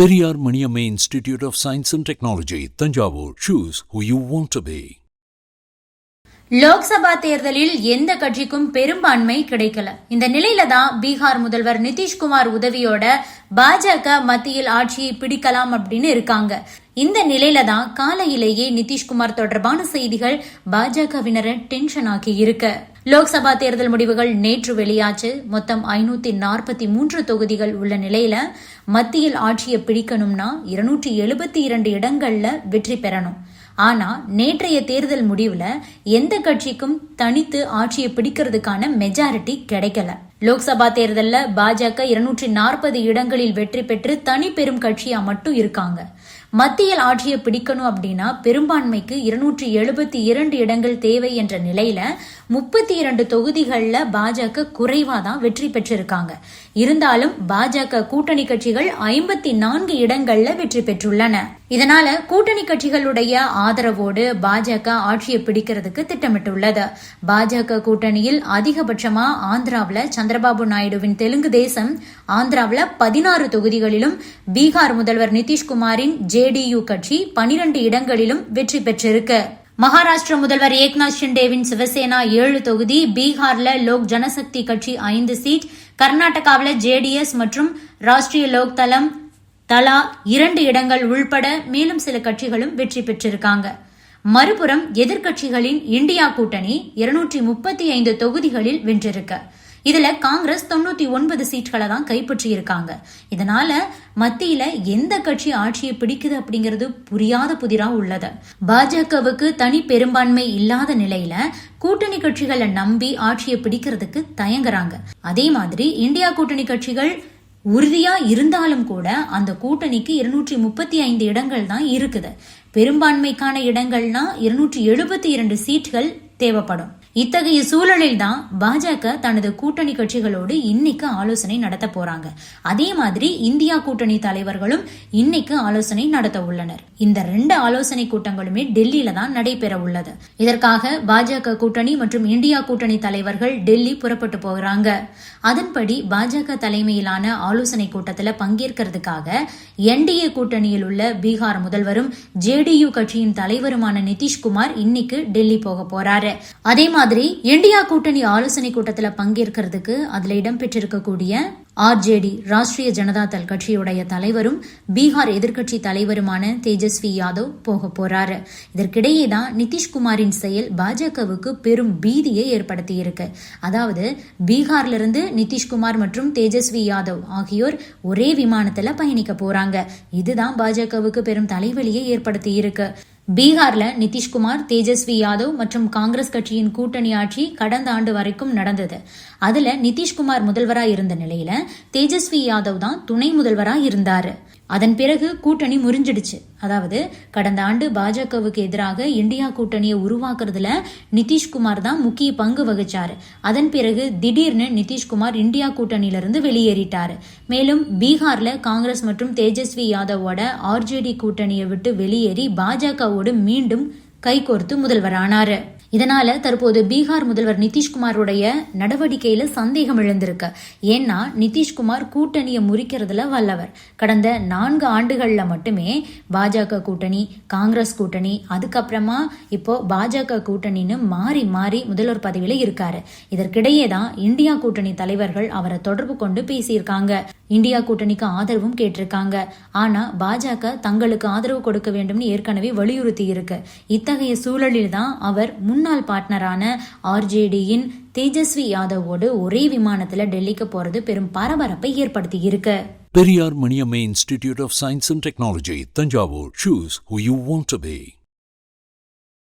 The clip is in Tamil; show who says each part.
Speaker 1: Periyar Maniammai institute of science and technology Thanjavur. Choose who you want to be
Speaker 2: Lok Sabha தேர்தலில் எந்த கட்சிக்கும் பெரும்பான்மை கிடைக்கல. இந்த நிலையில தான் பீகார் முதல்வர் நிதிஷ்குமார் உதவியோட பாஜக மத்தியில் ஆட்சியை பிடிக்கலாம் அப்படின்னு இருக்காங்க. இந்த நிலையில தான் காலையிலேயே நிதிஷ்குமார் தொடர்பான செய்திகள் பாஜகவினரை டென்ஷன் ஆக்கி இருக்கு. லோக்சபா தேர்தல் முடிவுகள் நேற்று வெளியாச்சு. மொத்தம் ஐநூத்தி நாற்பத்தி மூன்று தொகுதிகள் உள்ள நிலையில மத்தியில் ஆட்சியை பிடிக்கணும்னா இருநூற்றி எழுபத்தி இரண்டு இடங்கள்ல வெற்றி பெறணும். ஆனா நேற்றைய தேர்தல் முடிவுல எந்த கட்சிக்கும் தனித்து ஆட்சியை பிடிக்கிறதுக்கான மெஜாரிட்டி கிடைக்கல. லோக்சபா தேர்தலில் பாஜக இருநூற்றி நாற்பது இடங்களில் வெற்றி பெற்று தனி பெரும் கட்சியா மட்டும் இருக்காங்க. மத்தியில் ஆட்சியை பிடிக்கணும் அப்படின்னா பெரும்பான்மைக்கு இருநூற்றி எழுபத்தி இரண்டு இடங்கள் தேவை என்ற நிலையில முப்பத்தி இரண்டு தொகுதிகளில் பாஜக குறைவா தான் வெற்றி பெற்றிருக்காங்க. இருந்தாலும் பாஜக கூட்டணி கட்சிகள் ஐம்பத்தி நான்கு இடங்கள்ல வெற்றி பெற்றுள்ளன. இதனால கூட்டணி கட்சிகளுடைய ஆதரவோடு பாஜக ஆட்சியை பிடிக்கிறதுக்கு திட்டமிட்டுள்ளது. பாஜக கூட்டணியில் அதிகபட்சமா ஆந்திராவில் சந்திரபாபு நாயுடுவின் தெலுங்கு தேசம் ஆந்திராவில் பதினாறு தொகுதிகளிலும் பீகார் முதல்வர் நிதிஷ்குமாரின் ஜேடியு கட்சி பனிரண்டு இடங்களிலும் வெற்றி பெற்றிருக்கு. மகாராஷ்டிர முதல்வர் ஏக்நாத் ஷிண்டேவின் சிவசேனா ஏழு தொகுதி பீகார்ல லோக் ஜனசக்தி கட்சி ஐந்து சீட் கர்நாடகாவில் ஜேடிஎஸ் மற்றும் ராஷ்டிரிய லோக் தளம் தலா இரண்டு இடங்கள் உள்பட மேலும் சில கட்சிகளும் வெற்றி பெற்றிருக்காங்க. மறுபுறம் எதிர்க்கட்சிகளின் இந்தியா கூட்டணி இருநூற்றி முப்பத்தி ஐந்து தொகுதிகளில் வென்றிருக்கு. இதுல காங்கிரஸ் தொண்ணூத்தி ஒன்பது சீட்களை தான் கைப்பற்றி இருக்காங்க இதனால மத்தியில எந்த கட்சி ஆட்சியை பிடிக்குது அப்படிங்கிறது புரியாத புதிரா உள்ளது. பாஜகவுக்கு தனி பெரும்பான்மை இல்லாத நிலையில கூட்டணி கட்சிகளை நம்பி ஆட்சியை பிடிக்கிறதுக்கு தயங்குறாங்க. அதே மாதிரி இந்தியா கூட்டணி கட்சிகள் உறுதியா இருந்தாலும் கூட அந்த கூட்டணிக்கு இருநூற்றி முப்பத்தி ஐந்து இடங்கள் தான் இருக்குது. பெரும்பான்மைக்கான இடங்கள்னா இருநூற்றி எழுபத்தி இரண்டு சீட்கள் தேவைப்படும். இத்தகைய சூழலில் தான் பாஜக தனது கூட்டணி கட்சிகளோடு இன்னைக்கு ஆலோசனை நடத்த போறாங்க. அதே மாதிரி இந்தியா கூட்டணி தலைவர்களும் இன்னைக்கு ஆலோசனை நடத்த உள்ளனர். இந்த ரெண்டு ஆலோசனை கூட்டங்களுமே டெல்லியில தான் நடைபெற உள்ளது. இதற்காக பாஜக கூட்டணி மற்றும் இந்தியா கூட்டணி தலைவர்கள் டெல்லி புறப்பட்டு போகிறாங்க அதன்படி பாஜக தலைமையிலான ஆலோசனை கூட்டத்தில் பங்கேற்கிறதுக்காக என்டிஏ கூட்டணியில் உள்ள பீகார் முதல்வரும் ஜேடியு கட்சியின் தலைவருமான நிதிஷ்குமார் இன்னைக்கு டெல்லி போக போறாரு. அதே மாதிரி மாதிரி இந்தியா கூட்டணி ஆலோசனை கூட்டத்தில் பங்கேற்கிறதுக்கு அதுல இடம்பெற்றிருக்கக்கூடிய ஆர்ஜேடி ராஷ்டிரிய ஜனதா தள் கட்சியுடைய தலைவரும் பீகார் எதிர்க்கட்சி தலைவருமான தேஜஸ்வி யாதவ் போக போறாரு. இதற்கிடையே தான் நிதிஷ்குமாரின் செயல் பாஜகவுக்கு பெரும் பீதியை ஏற்படுத்தியிருக்கு. அதாவது பீகார்ல இருந்து நிதிஷ்குமார் மற்றும் தேஜஸ்வி யாதவ் ஆகியோர் ஒரே விமானத்துல பயணிக்க போறாங்க. இதுதான் பாஜகவுக்கு பெரும் தலைவலியை ஏற்படுத்தி இருக்கு பீகார்ல நிதிஷ்குமார் தேஜஸ்வி யாதவ் மற்றும் காங்கிரஸ் கட்சியின் கூட்டணி ஆட்சி கடந்த ஆண்டு வரைக்கும் நடந்தது. அதுல நிதிஷ்குமார் முதல்வரா இருந்த நிலையில தேஜஸ்வி யாதவ் தான் துணை முதல்வரா இருந்தாரு. அதன் பிறகு கூட்டணி முறிஞ்சிடுச்சு. அதாவது கடந்த ஆண்டு பாஜகவுக்கு எதிராக இந்தியா கூட்டணியை உருவாக்குறதுல நிதிஷ்குமார் தான் முக்கிய பங்கு வகிச்சாரு. அதன் பிறகு திடீர்னு நிதிஷ்குமார் இந்தியா கூட்டணியிலிருந்து வெளியேறிட்டாரு. மேலும் பீகார்ல காங்கிரஸ் மற்றும் தேஜஸ்வி யாதவோட ஆர்ஜேடி கூட்டணியை விட்டு வெளியேறி பாஜகவோடு மீண்டும் கைகோர்த்து முதல்வரானாரு. இதனால தற்போது பீகார் முதல்வர் நிதிஷ்குமாருடைய நடவடிக்கையில சந்தேகம் எழுந்திருக்கு. ஏன்னா நிதிஷ்குமார் கூட்டணியை முறிக்கிறதுல வல்லவர். கடந்த நான்கு ஆண்டுகள்ல மட்டுமே பாஜக கூட்டணி காங்கிரஸ் கூட்டணி அதுக்கப்புறமா இப்போ பாஜக கூட்டணின்னு மாறி மாறி முதல்வர் பதவியில இருக்காரு. இதற்கிடையே தான் இந்தியா கூட்டணி தலைவர்கள் அவரை தொடர்பு கொண்டு பேசியிருக்காங்க. இந்தியா கூட்டணிக்கு ஆதரவும் கேட்டிருக்காங்க. ஆனா பாஜக தங்களுக்கு ஆதரவு கொடுக்க வேண்டும்னு ஏற்கனவே வலியுறுத்தி இருக்கு இத்தகைய சூழலில் தான் அவர் முன் முன்னாள் பார்ட்னரான ஆர்ஜேடியின் தேஜஸ்வி யாதவோடு ஒரே விமானத்துல டெல்லிக்கு போறது பெரும் பரபரப்பை ஏற்படுத்தி இருக்கு
Speaker 1: Periyar Maniammai institute of science and technology Thanjavur choose who you want to be